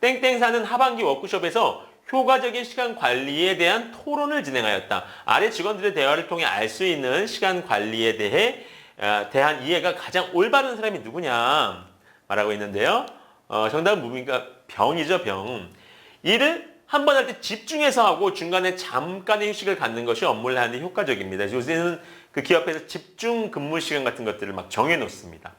땡땡사는 하반기 워크숍에서 효과적인 시간 관리에 대한 토론을 진행하였다. 아래 직원들의 대화를 통해 알 수 있는 시간 관리에 대해 어, 대한 이해가 가장 올바른 사람이 누구냐 말하고 있는데요. 어, 정답은 뭡니까? 병이죠, 병. 일을 한 번 할 때 집중해서 하고 중간에 잠깐의 휴식을 갖는 것이 업무를 하는데 효과적입니다. 요새는 그 기업에서 집중 근무 시간 같은 것들을 막 정해 놓습니다.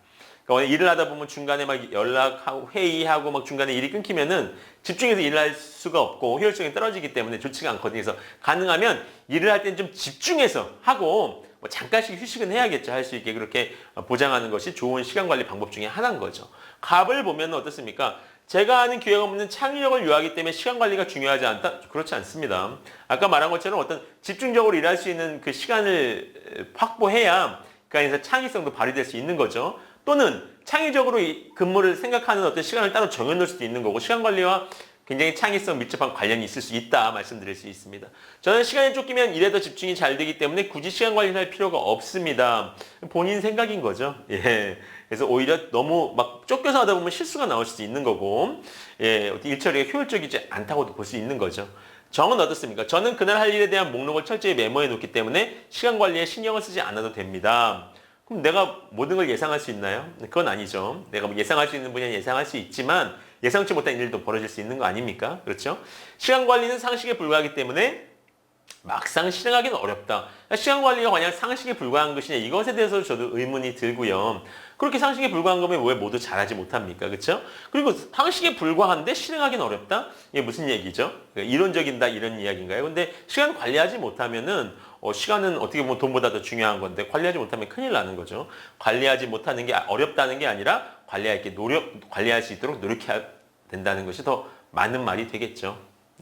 그러니까 일을 하다 보면 중간에 막 연락하고 회의하고 막 중간에 일이 끊기면은 집중해서 일을 할 수가 없고 효율성이 떨어지기 때문에 좋지가 않거든요. 그래서 가능하면 일을 할 때는 좀 집중해서 하고 뭐 잠깐씩 휴식은 해야겠죠. 할 수 있게 그렇게 보장하는 것이 좋은 시간 관리 방법 중에 하나인 거죠. 갑을 보면 어떻습니까? 제가 하는 기획 업무는 창의력을 요하기 때문에 시간 관리가 중요하지 않다? 그렇지 않습니다. 아까 말한 것처럼 어떤 집중적으로 일할 수 있는 그 시간을 확보해야 그 안에서 창의성도 발휘될 수 있는 거죠. 또는 창의적으로 이 근무를 생각하는 어떤 시간을 따로 정해놓을 수도 있는 거고 시간 관리와 굉장히 창의성 밀접한 관련이 있을 수 있다 말씀드릴 수 있습니다. 저는 시간이 쫓기면 일에 더 집중이 잘 되기 때문에 굳이 시간 관리를 할 필요가 없습니다. 본인 생각인 거죠. 예. 그래서 오히려 너무 막 쫓겨서 하다 보면 실수가 나올 수도 있는 거고, 예, 어떤 일 처리가 효율적이지 않다고도 볼 수 있는 거죠. 정은 어떻습니까? 저는 그날 할 일에 대한 목록을 철저히 메모해 놓기 때문에 시간 관리에 신경을 쓰지 않아도 됩니다. 그럼 내가 모든 걸 예상할 수 있나요? 그건 아니죠. 내가 뭐 예상할 수 있는 분야는 예상할 수 있지만 예상치 못한 일도 벌어질 수 있는 거 아닙니까? 그렇죠? 시간 관리는 상식에 불과하기 때문에 막상 실행하기는 어렵다. 시간 관리가 과연 상식에 불과한 것이냐 이것에 대해서 저도 의문이 들고요. 그렇게 상식에 불과한 거면 왜 모두 잘하지 못합니까? 그렇죠? 그리고 상식에 불과한데 실행하기는 어렵다? 이게 무슨 얘기죠? 그러니까 이론적인다 이런 이야기인가요? 근데 시간 관리하지 못하면은 어, 시간은 어떻게 보면 돈보다 더 중요한 건데 관리하지 못하면 큰일 나는 거죠. 관리하지 못하는 게 어렵다는 게 아니라 관리할 게 노력 관리할 수 있도록 노력해야 된다는 것이 더 맞는 말이 되겠죠.